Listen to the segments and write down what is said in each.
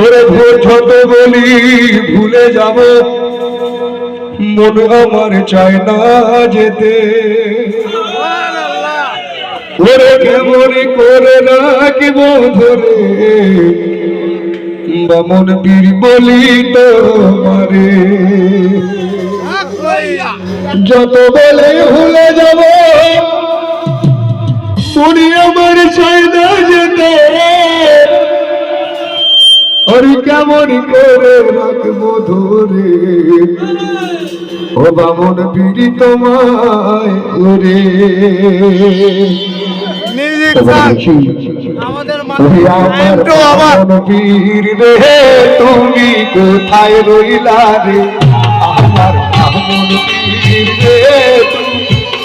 ওরে ছোট বলি ভুলে যাব। মন আমার চায় না যেতে। ওরে কেমন করে রাখিব ধরে? বামন বীর বলি তো মারে যত বলে ভুলে যাব মনি আমার না যেতে। হরি কেমন করে রাখব ধরে? ও বামন বিড়ি তোমায় ওরে রে তুমি কোথায় রইলা রে আমার রে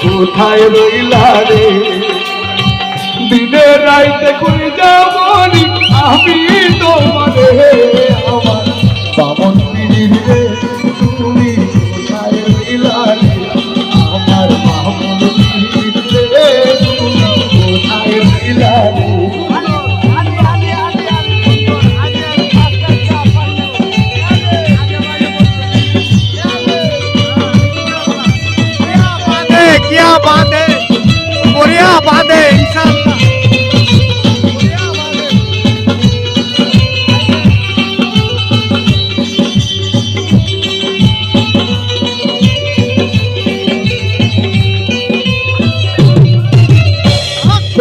কোথায় রইলা রে দিনে রাইতে করে যাবনি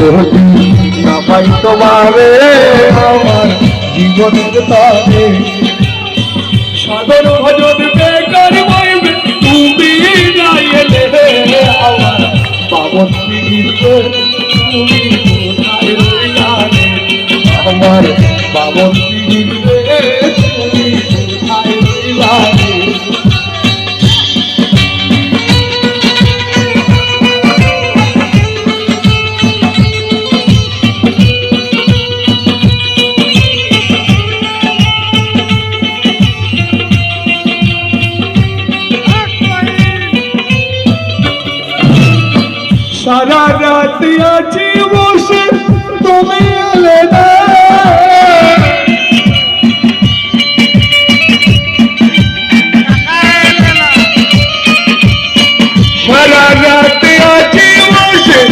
যদি না তোমারে আমার জীবনের তরে সাধন ভজন বেকার বইবে তুমি গাইলে আমার পাবন পীড়িতে তুমি কোথায় রইলা আমার পাবন পীড়িতে তুমি সারা রাত আছি বসে